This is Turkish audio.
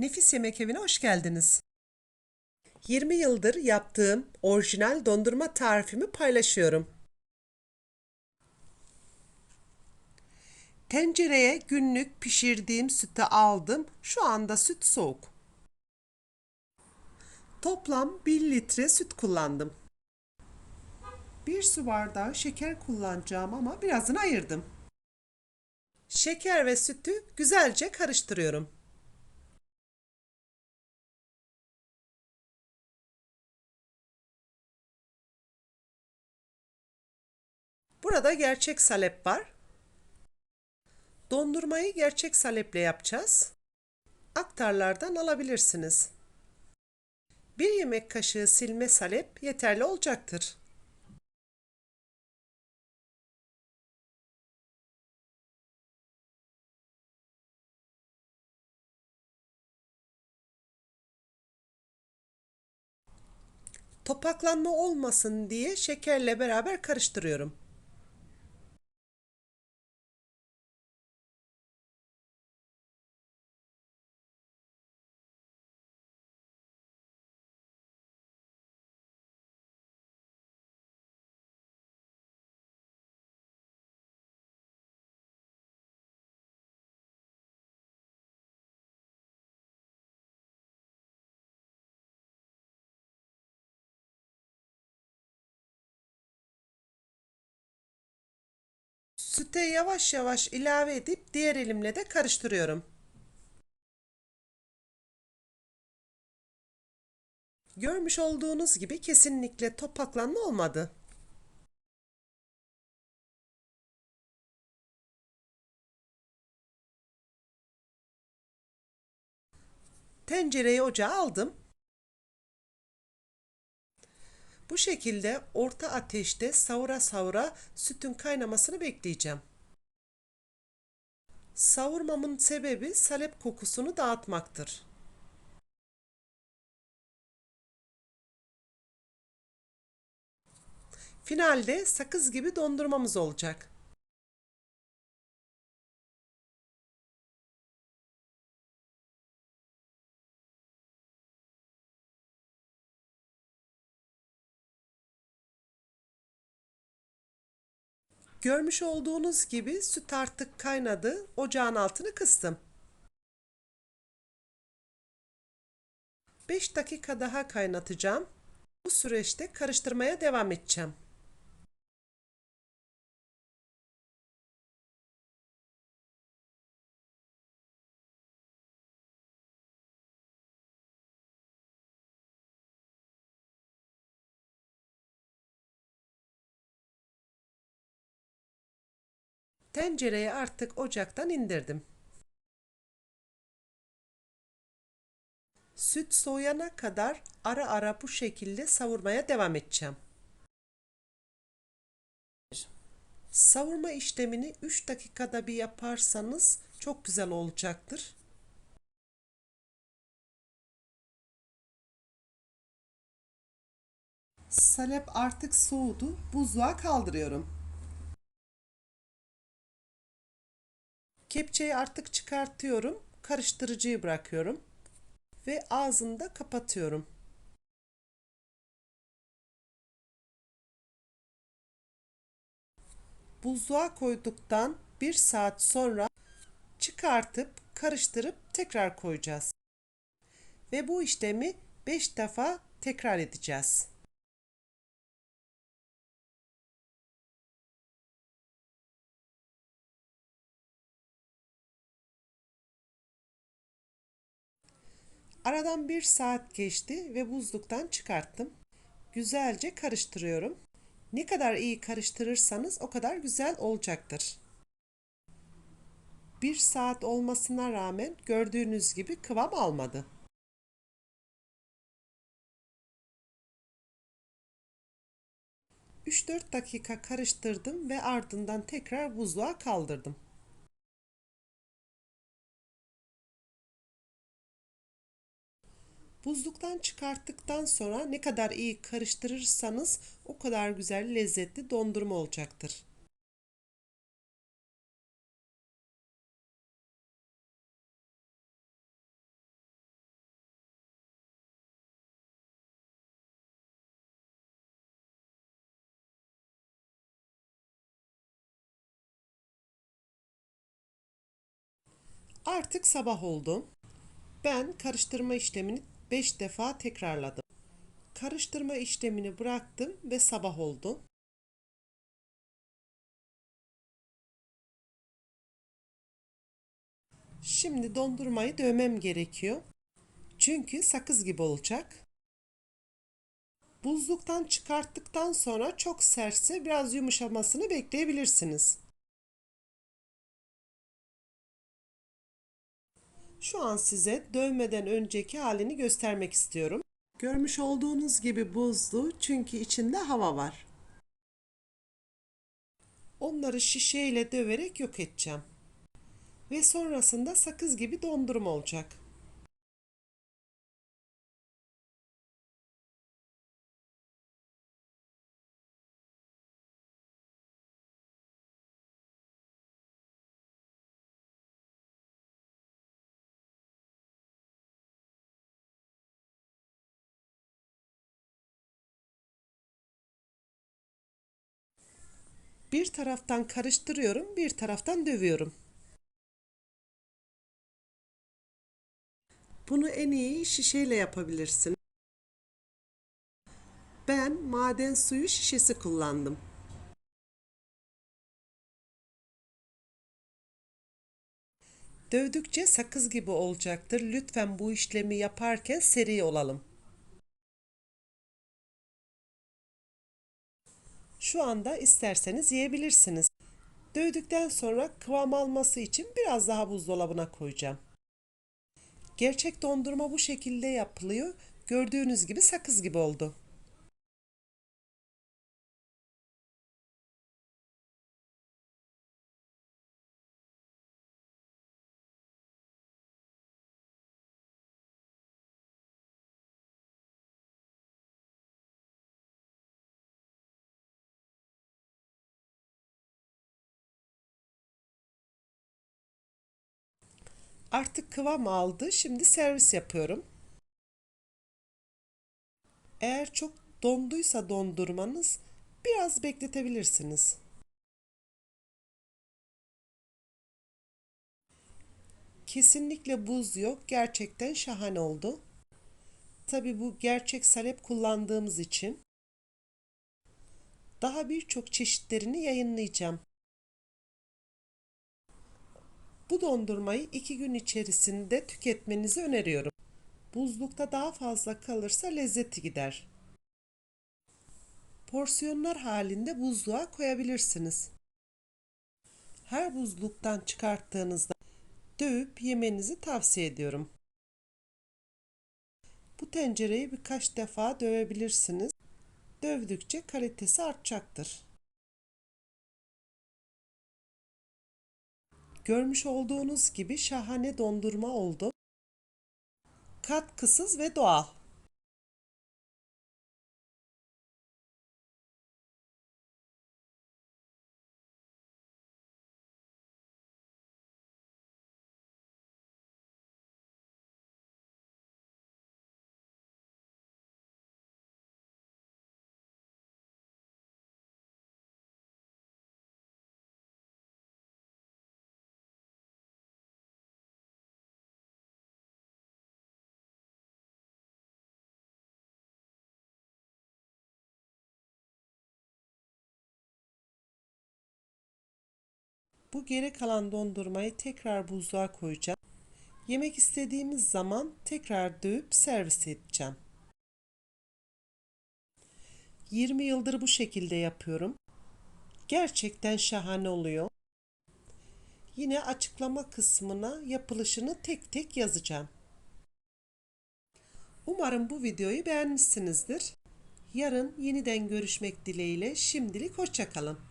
Nefis Yemek Evi'ne hoş geldiniz. 20 yıldır yaptığım orijinal dondurma tarifimi paylaşıyorum. Tencereye günlük pişirdiğim sütü aldım. Şu anda süt soğuk. Toplam 1 litre süt kullandım. 1 su bardağı şeker kullanacağım ama birazını ayırdım. Şeker ve sütü güzelce karıştırıyorum. Burada gerçek salep var. Dondurmayı gerçek saleple yapacağız. Aktarlardan alabilirsiniz. Bir yemek kaşığı silme salep yeterli olacaktır. Topaklanma olmasın diye şekerle beraber karıştırıyorum. Süte yavaş yavaş ilave edip diğer elimle de karıştırıyorum. Görmüş olduğunuz gibi kesinlikle topaklanma olmadı. Tencereyi ocağa aldım. Bu şekilde orta ateşte savura savura sütün kaynamasını bekleyeceğim. Savurmamın sebebi salep kokusunu dağıtmaktır. Finalde sakız gibi dondurmamız olacak. Görmüş olduğunuz gibi süt artık kaynadı. Ocağın altını kıstım. 5 dakika daha kaynatacağım. Bu süreçte karıştırmaya devam edeceğim. Tencereyi artık ocaktan indirdim. Süt soğuyana kadar ara ara bu şekilde savurmaya devam edeceğim. Savurma işlemini 3 dakikada bir yaparsanız çok güzel olacaktır. Salep artık soğudu. Buzluğa kaldırıyorum. Kepçeyi artık çıkartıyorum. Karıştırıcıyı bırakıyorum ve ağzını da kapatıyorum. Buzluğa koyduktan bir saat sonra çıkartıp karıştırıp tekrar koyacağız. Ve bu işlemi 5 defa tekrar edeceğiz. Aradan bir saat geçti ve buzluktan çıkarttım. Güzelce karıştırıyorum. Ne kadar iyi karıştırırsanız o kadar güzel olacaktır. Bir saat olmasına rağmen gördüğünüz gibi kıvam almadı. Üç dört dakika karıştırdım ve ardından tekrar buzluğa kaldırdım. Buzluktan çıkarttıktan sonra ne kadar iyi karıştırırsanız o kadar güzel lezzetli dondurma olacaktır. Artık sabah oldu. Ben karıştırma işlemini 5 defa tekrarladım. Karıştırma işlemini bıraktım ve sabah oldu. Şimdi dondurmayı dövmem gerekiyor. Çünkü sakız gibi olacak. Buzluktan çıkarttıktan sonra çok sertse biraz yumuşamasını bekleyebilirsiniz. Şu an size dövmeden önceki halini göstermek istiyorum. Görmüş olduğunuz gibi buzlu çünkü içinde hava var. Onları şişeyle döverek yok edeceğim. Ve sonrasında sakız gibi dondurma olacak. Bir taraftan karıştırıyorum, bir taraftan dövüyorum. Bunu en iyi şişeyle yapabilirsin. Ben maden suyu şişesi kullandım. Dövdükçe sakız gibi olacaktır. Lütfen bu işlemi yaparken seri olalım. Şu anda isterseniz yiyebilirsiniz. Dövdükten sonra kıvam alması için biraz daha buzdolabına koyacağım. Gerçek dondurma bu şekilde yapılıyor. Gördüğünüz gibi sakız gibi oldu. Artık kıvam aldı. Şimdi servis yapıyorum. Eğer çok donduysa dondurmanız biraz bekletebilirsiniz. Kesinlikle buz yok. Gerçekten şahane oldu. Tabi bu gerçek salep kullandığımız için daha birçok çeşitlerini yayınlayacağım. Bu dondurmayı iki gün içerisinde tüketmenizi öneriyorum. Buzlukta daha fazla kalırsa lezzeti gider. Porsiyonlar halinde buzluğa koyabilirsiniz. Her buzluktan çıkarttığınızda dövüp yemenizi tavsiye ediyorum. Bu tencereyi birkaç defa dövebilirsiniz. Dövdükçe kalitesi artacaktır. Görmüş olduğunuz gibi şahane dondurma oldu. Katkısız ve doğal. Bu geri kalan dondurmayı tekrar buzluğa koyacağım. Yemek istediğimiz zaman tekrar dövüp servis edeceğim. 20 yıldır bu şekilde yapıyorum. Gerçekten şahane oluyor. Yine açıklama kısmına yapılışını tek tek yazacağım. Umarım bu videoyu beğenmişsinizdir. Yarın yeniden görüşmek dileğiyle şimdilik hoşçakalın.